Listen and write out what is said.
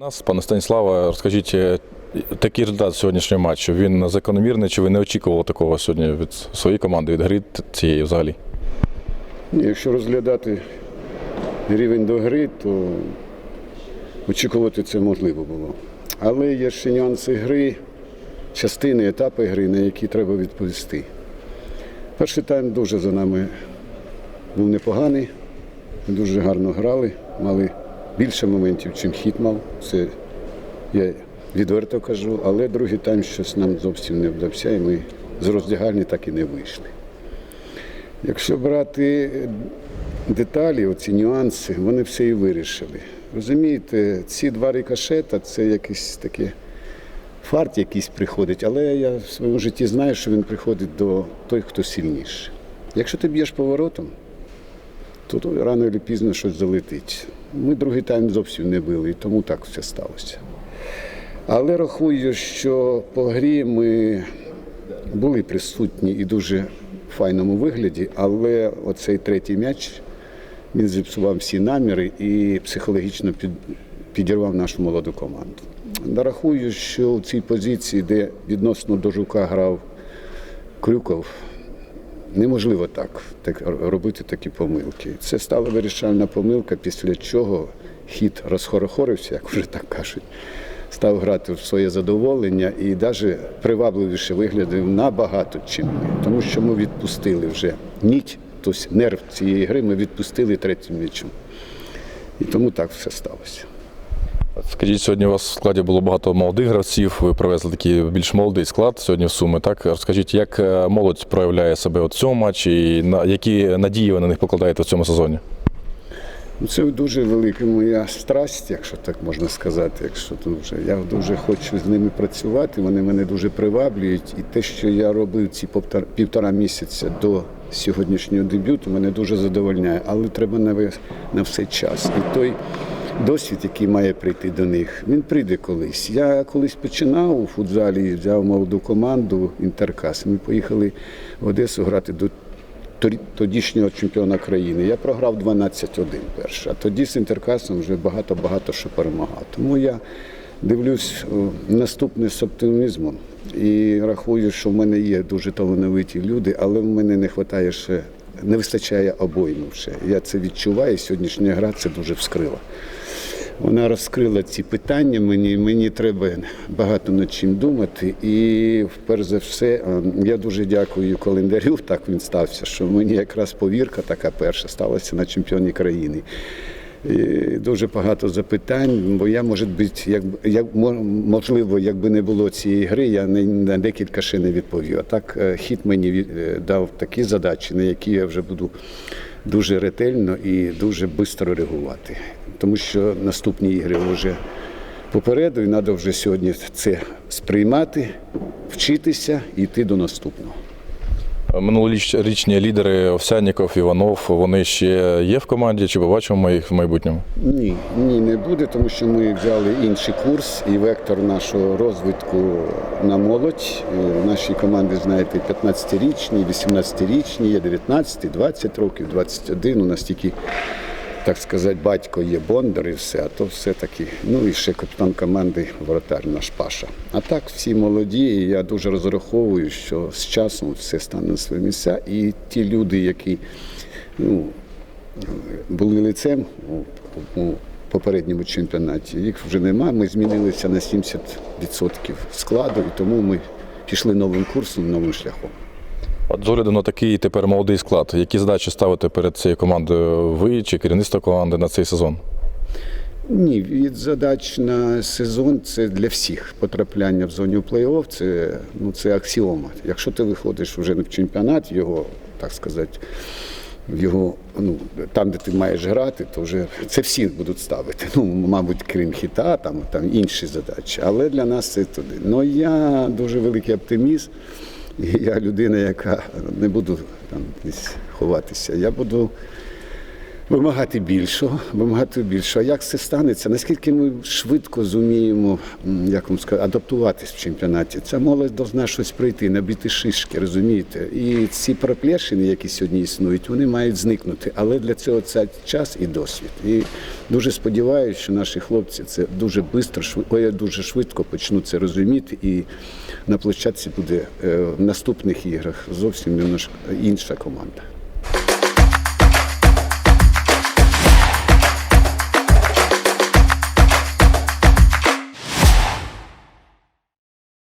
Нас, пане Станіславе, розкажіть е, такий результат сьогоднішнього матчу. Він закономірний, чи ви не очікували такого сьогодні від своєї команди, від гри цієї взагалі? Якщо розглядати рівень до гри, то очікувати це можливо було. Але є ще нюанси гри, частини, етапи гри, на які треба відповісти. Перший тайм дуже за нами був непоганий, дуже гарно грали, мали більше моментів, чим хід мав. Це я відверто кажу, але другий тайм щось нам зовсім не вдався, і ми з роздягальні так і не вийшли. Якщо брати деталі, оці нюанси, вони все і вирішили. Розумієте, ці два рикошета це якийсь таке фарт якийсь приходить, але я в своєму житті знаю, що він приходить до той, хто сильніший. Якщо ти б'єш поворотом, то, рано чи пізно щось залетить. Ми другий тайм зовсім не били, і тому так все сталося. Але рахую, що по грі ми були присутні і дуже в файному вигляді, але оцей третій м'яч він зіпсував всі наміри і психологічно підірвав нашу молоду команду. Рахую, що у цій позиції, де відносно до жука грав Крюков, неможливо так, так робити такі помилки. Це стала вирішальна помилка, після чого хід розхорохорився, як вже так кажуть. Став грати в своє задоволення і навіть привабливіше виглядав набагато чим ми. Тому що ми відпустили вже ніть, тобто нерв цієї гри ми відпустили третім м'ячем. І тому так все сталося. Скажіть, сьогодні у вас в складі було багато молодих гравців, ви привезли такий більш молодий склад сьогодні в Суми. Так розкажіть, як е, молодь проявляє себе в цьому матчі і на які надії ви на них покладаєте в цьому сезоні? Ну, Це дуже велика моя страсть, якщо так можна сказати. Якщо дуже я дуже хочу з ними працювати, вони мене дуже приваблюють. І те, що я робив ці півтора місяця до сьогоднішнього дебюту, мене дуже задовольняє. Але треба на все час. І той досвід, який має прийти до них, він прийде колись. Я колись починав у футзалі, взяв молоду команду Інтеркас. Ми поїхали в Одесу грати до тодішнього чемпіона країни. Я програв 12-1 перше, а тоді з Інтеркасом вже багато-багато що перемагав. Тому я дивлюсь наступне з оптимізмом і рахую, що в мене є дуже талановиті люди, але в мене не вистачає ще, не вистачає обойму ще. Я це відчуваю. Сьогоднішня гра це дуже вскрила. Вона розкрила ці питання мені. Мені треба багато над чим думати. І перш за все, е, я дуже дякую календарю. Так він стався, що мені якраз повірка така перша сталася на чемпіоні країни. Дуже багато запитань, бо я, може бути, як, як можливо, якби не було цієї гри, я не, на декілька ще не відповів. А так е, хід мені е, дав такі задачі, на які я вже буду дуже ретельно і дуже швидко реагувати. Тому що наступні ігри вже попереду, і треба вже сьогодні це сприймати, вчитися і йти до наступного. Минулорічні лідери Овсянніков, Іванов, вони ще є в команді, чи побачимо ми їх в майбутньому? Ні, ні, не буде, тому що ми взяли інший курс і вектор нашого розвитку на молодь. Е, В нашій команді, знаєте, 15-річні, 18-річні, є 19, 20 років, 21. У нас тільки, так сказати, батько є Бондар і все, а то все таки. Ну і ще капітан команди, воротар наш Паша. А так всі молоді, і я дуже розраховую, що з часом все стане на свої місця. І ті люди, які ну, були лицем у попередньому чемпіонаті. Їх вже немає. Ми змінилися на 70% складу, і тому ми пішли новим курсом, новим шляхом. От з огляду на такий тепер молодий склад, які задачі ставите перед цією командою ви чи керівництво команди на цей сезон? Ні, від задач на сезон це для всіх. Потрапляння в зоні плей-офф це, ну, це аксіома. Якщо ти виходиш вже в чемпіонат, його, так сказати, його, ну, там, де ти маєш грати, то вже це всі будуть ставити. Ну, мабуть, крім хіта, там, там інші задачі. Але для нас це туди. Ну я дуже великий оптиміст. Я людина, яка не буду там десь ховатися. Я буду вимагати більшого, вимагати більшого. Як це станеться? Наскільки ми швидко зуміємо, як вам сказати, адаптуватись в чемпіонаті? Ця молодь повинна щось пройти, набити шишки, розумієте? І ці проплешини, які сьогодні існують, вони мають зникнути. Але для цього це час і досвід. І Дуже сподіваюся, що наші хлопці це дуже швидко, дуже швидко почнуть це розуміти, і на площадці буде е, в наступних іграх зовсім інша команда.